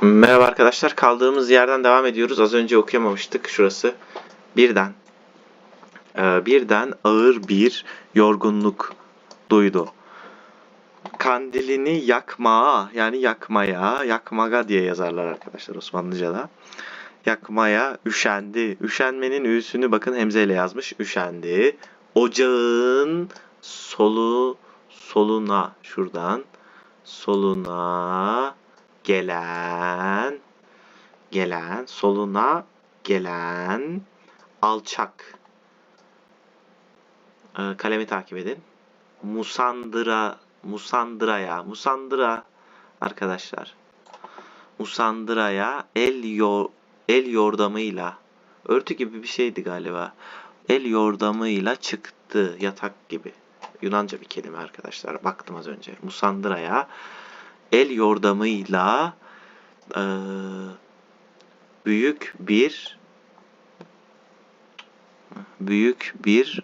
Merhaba arkadaşlar. Kaldığımız yerden devam ediyoruz. Az önce okuyamamıştık şurası. Birden e, birden ağır bir yorgunluk duydu. Kandilini yakmaya yani yakmaya, yakmaga diye yazarlar arkadaşlar Osmanlıca'da. Yakmaya üşendi. Üşenmenin üsünü bakın hemzeyle yazmış. Üşendi. Ocağın solu soluna şuradan soluna gelen gelen soluna gelen alçak. Ee, kalemi takip edin. Musandıra musandıraya musandıra arkadaşlar. Musandıraya el yo el yordamıyla örtü gibi bir şeydi galiba. El yordamıyla çıktı yatak gibi. Yunanca bir kelime arkadaşlar baktım az önce. Musandıraya el yordamıyla e, büyük bir büyük bir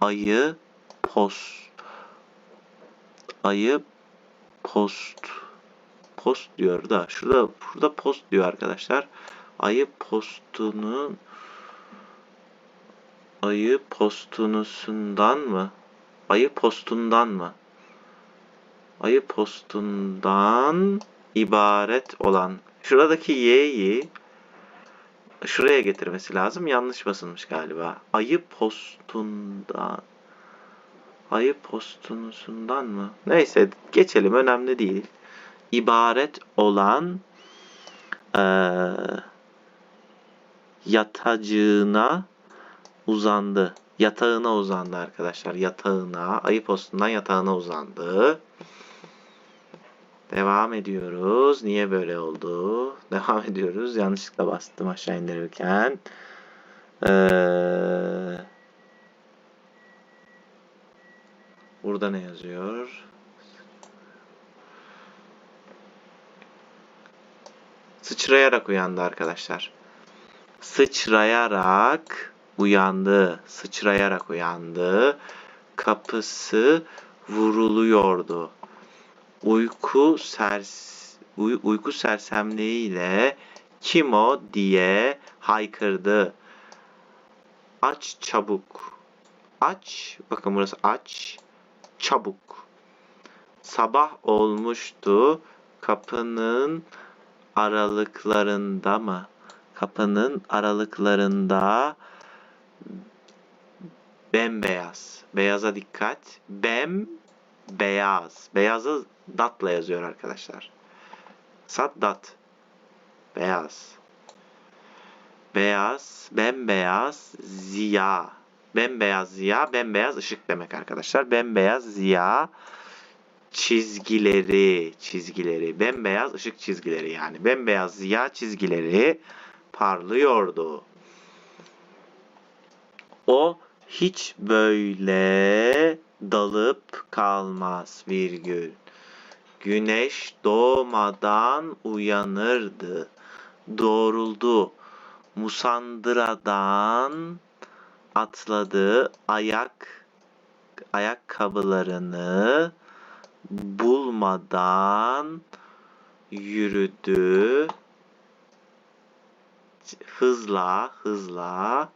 ayı post ayı post post diyor da şurada burada post diyor arkadaşlar. Ayı postunun ayı postunusundan mı? Ayı postundan mı? Ayı postundan ibaret olan şuradaki y'yi şuraya getirmesi lazım. Yanlış basılmış galiba. Ayı postundan ayı postunusundan mı? Neyse geçelim önemli değil. İbaret olan ee, yatacığına uzandı. Yatağına uzandı arkadaşlar. Yatağına, ayı postundan yatağına uzandı. Devam ediyoruz. Niye böyle oldu? Devam ediyoruz. Yanlışlıkla bastım aşağı indirirken. Ee, burada ne yazıyor? Sıçrayarak uyandı arkadaşlar. Sıçrayarak uyandı. Sıçrayarak uyandı. Kapısı vuruluyordu. Uyku sers uy uyku sersemliğiyle kim o diye haykırdı. Aç çabuk. Aç. Bakın burası aç. Çabuk. Sabah olmuştu. Kapının aralıklarında mı? Kapının aralıklarında bembeyaz. Beyaza dikkat. Bem beyaz. Beyazı datla yazıyor arkadaşlar. Sat dat. Beyaz. Beyaz, bembeyaz, ziya. Bembeyaz ziya, bembeyaz ışık demek arkadaşlar. Bembeyaz ziya çizgileri, çizgileri, bembeyaz ışık çizgileri yani bembeyaz ziya çizgileri parlıyordu. O hiç böyle dalıp kalmaz virgül. Güneş doğmadan uyanırdı. Doğruldu. Musandıradan atladı. Ayak ayakkabılarını bulmadan yürüdü. Hızla, hızla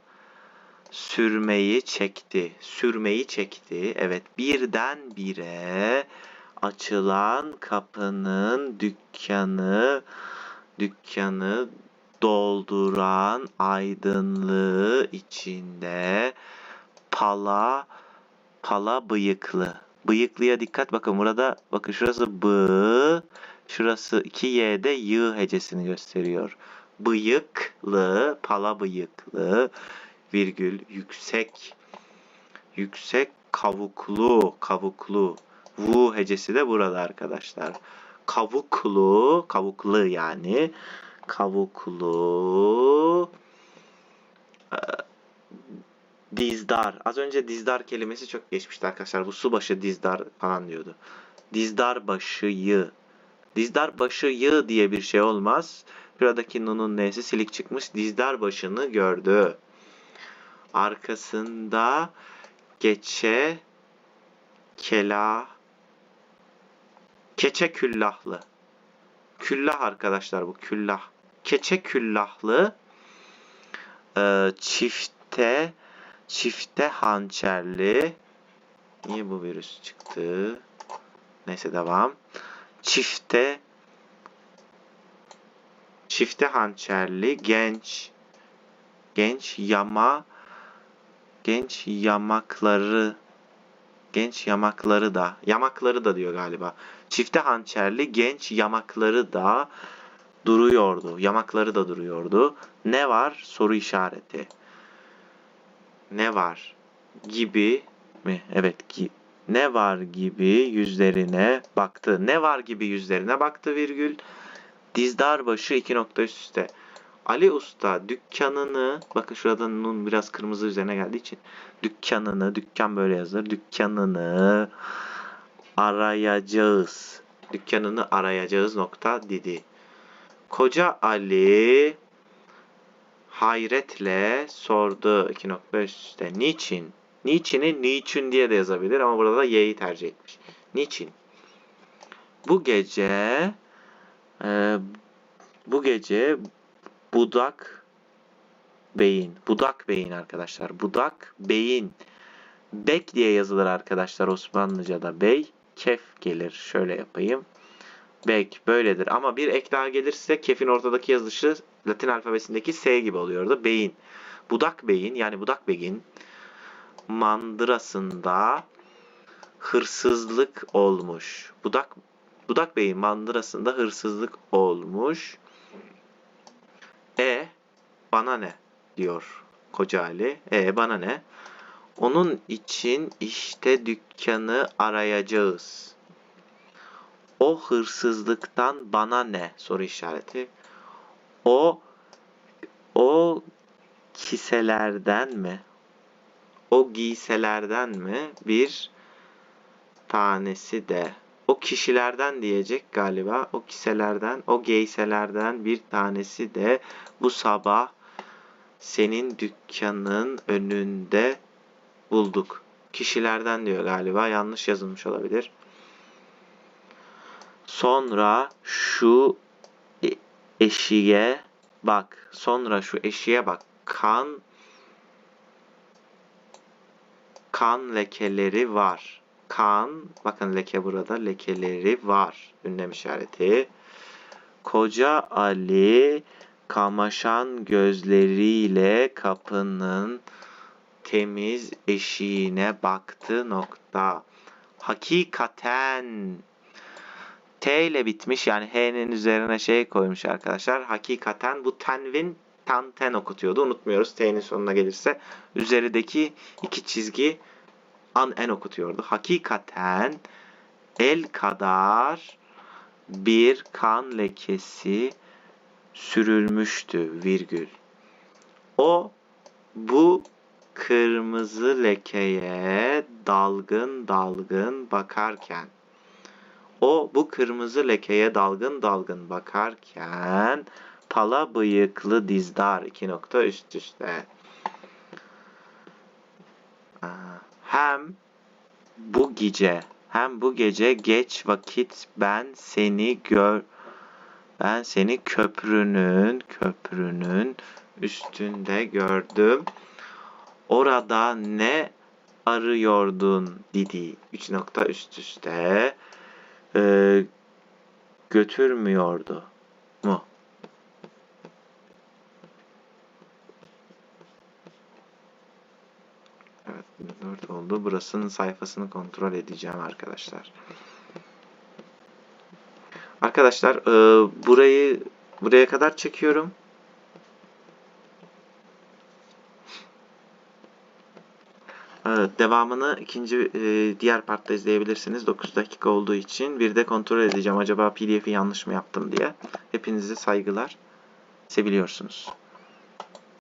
sürmeyi çekti. Sürmeyi çekti. Evet, birden bire açılan kapının dükkanı dükkanı dolduran aydınlığı içinde pala pala bıyıklı. Bıyıklıya dikkat bakın burada bakın şurası b şurası 2y'de y hecesini gösteriyor. Bıyıklı, pala bıyıklı virgül yüksek yüksek kavuklu kavuklu vu hecesi de burada arkadaşlar. Kavuklu, kavuklu yani kavuklu e, dizdar. Az önce dizdar kelimesi çok geçmişti arkadaşlar. Bu su başı dizdar falan diyordu. Dizdar başı yı. Dizdar başı yı diye bir şey olmaz. Buradaki nunun nesi silik çıkmış. Dizdar başını gördü. Arkasında geçe kela keçe küllahlı. Küllah arkadaşlar bu küllah. Keçe küllahlı e, çifte çifte hançerli Niye bu virüs çıktı? Neyse devam. Çifte çifte hançerli genç genç yama genç yamakları genç yamakları da yamakları da diyor galiba. Çifte hançerli genç yamakları da duruyordu. Yamakları da duruyordu. Ne var? Soru işareti. Ne var? Gibi mi? Evet ki ne var gibi yüzlerine baktı. Ne var gibi yüzlerine baktı virgül. Dizdar başı iki nokta üst üste. Ali Usta dükkanını bakın şurada nun biraz kırmızı üzerine geldiği için dükkanını dükkan böyle yazılır. Dükkanını arayacağız. Dükkanını arayacağız nokta dedi. Koca Ali hayretle sordu iki nokta üst üste. Niçin? Niçin'i niçin diye de yazabilir ama burada da y'yi tercih etmiş. Niçin? Bu gece e, bu gece Budak Beyin. Budak Beyin arkadaşlar. Budak Beyin. Bek diye yazılır arkadaşlar Osmanlıca'da bey. Kef gelir. Şöyle yapayım. Bek böyledir. Ama bir ek daha gelirse kefin ortadaki yazılışı Latin alfabesindeki S gibi oluyordu. Beyin. Budak Beyin yani Budak Beyin mandırasında hırsızlık olmuş. Budak Budak Bey'in mandırasında hırsızlık olmuş. E bana ne diyor Koca Ali. E bana ne? Onun için işte dükkanı arayacağız. O hırsızlıktan bana ne? Soru işareti. O o kiselerden mi? O giyselerden mi? Bir tanesi de. O kişilerden diyecek galiba. O kiselerden, o giyselerden bir tanesi de bu sabah senin dükkanın önünde bulduk. Kişilerden diyor galiba. Yanlış yazılmış olabilir. Sonra şu e- eşiğe bak. Sonra şu eşiğe bak. Kan kan lekeleri var. Kan, bakın leke burada, lekeleri var. Ünlem işareti. Koca Ali kamaşan gözleriyle kapının temiz eşiğine baktı nokta. Hakikaten T ile bitmiş yani H'nin üzerine şey koymuş arkadaşlar. Hakikaten bu tenvin tan ten okutuyordu. Unutmuyoruz T'nin sonuna gelirse. Üzerideki iki çizgi an en okutuyordu. Hakikaten el kadar bir kan lekesi sürülmüştü virgül. O bu kırmızı lekeye dalgın dalgın bakarken o bu kırmızı lekeye dalgın dalgın bakarken pala bıyıklı dizdar iki nokta üst üste. Hem bu gece hem bu gece geç vakit ben seni gör ben seni köprünün köprünün üstünde gördüm. Orada ne arıyordun Didi. Üç nokta üst üste e, götürmüyordu mu? Evet 4 oldu. Burasının sayfasını kontrol edeceğim arkadaşlar. Arkadaşlar e, burayı buraya kadar çekiyorum. Evet, devamını ikinci e, diğer partta izleyebilirsiniz. 9 dakika olduğu için bir de kontrol edeceğim acaba PDF'i yanlış mı yaptım diye. Hepinize saygılar. Seviliyorsunuz.